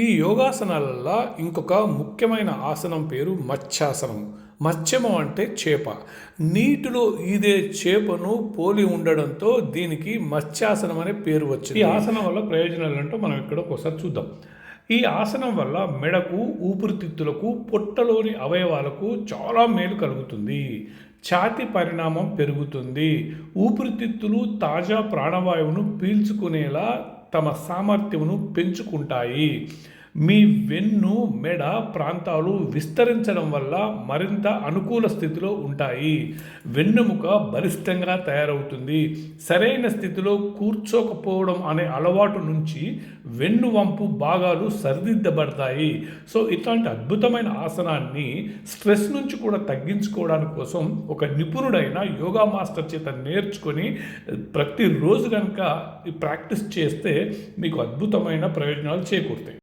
ఈ యోగాసనాలలో ఇంకొక ముఖ్యమైన ఆసనం పేరు మత్స్యాసనం. మత్స్యము అంటే చేప. నీటిలో ఈదే చేపను పోలి ఉండడంతో దీనికి మత్స్యాసనం అనే పేరు వచ్చింది. ఈ ఆసనం వల్ల ప్రయోజనాలు అంటే మనం ఇక్కడ ఒకసారి చూద్దాం. ఈ ఆసనం వల్ల మెడకు ఊపిరితిత్తులకు పొట్టలోని అవయవాలకు చాలా మేలు కలుగుతుంది. ఛాతి పరిణామం పెరుగుతుంది. ఊపిరితిత్తులు తాజా ప్రాణవాయువును పీల్చుకునేలా తమ సామర్థ్యమును పెంచుకుంటాయి. మీ వెన్ను మెడ ప్రాంతాలు విస్తరించడం వల్ల మరింత అనుకూల స్థితిలో ఉంటాయి. వెన్నుముక బలిష్టంగా తయారవుతుంది. సరైన స్థితిలో కూర్చోకపోవడం అనే అలవాటు నుంచి వెన్నువంపు భాగాలు సరిదిద్దబడతాయి. సో ఇట్లాంటి అద్భుతమైన ఆసనాన్ని స్ట్రెస్ నుంచి కూడా తగ్గించుకోవడానికి కోసం ఒక నిపుణుడైన యోగా మాస్టర్ చేత నేర్చుకొని ప్రతిరోజు కనుక ప్రాక్టీస్ చేస్తే మీకు అద్భుతమైన ప్రయోజనాలు చేకూరుతాయి.